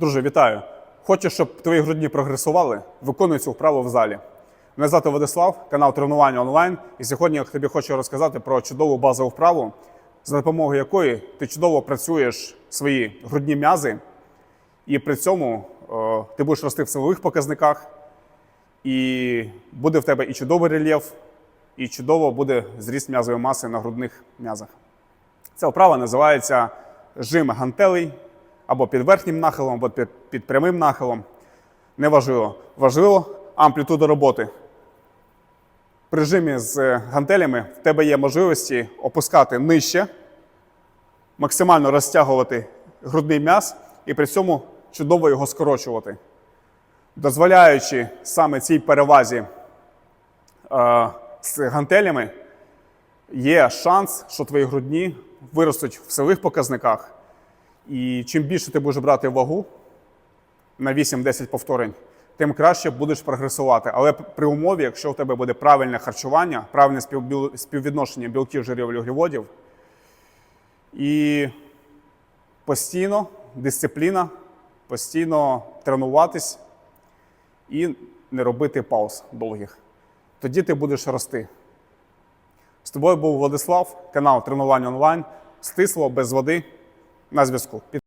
Друже, вітаю! Хочеш, щоб твої грудні прогресували? Виконуй цю вправу в залі. Мене звати Владислав, канал тренування онлайн. І сьогодні я тобі хочу розказати про чудову базову вправу, за допомогою якої ти чудово працюєш свої грудні м'язи, і при цьому е, ти будеш рости в силових показниках, і буде в тебе і чудовий рельєф, і чудово буде зріст м'язової маси на грудних м'язах. Ця вправа називається жим гантелей або під верхнім нахилом, або під, під прямим нахилом. Неважливо. Важливо амплітуда роботи. При жимі з гантелями в тебе є можливості опускати нижче, максимально розтягувати грудний м'яз і при цьому чудово його скорочувати. Дозволяючи саме цій перевазі е, з гантелями, є шанс, що твої грудні виростуть в силових показниках. І чим більше ти будеш брати вагу на 8-10 повторень, тим краще будеш прогресувати. Але при умові, якщо у тебе буде правильне харчування, правильне співвідношення білків, жирів і вуглеводів, і постійно дисципліна, постійно тренуватись і не робити пауз довгих. Тоді ти будеш рости. З тобою був Владислав, канал Тренування онлайн. Стисло без води на зв'язку. Підписуйся.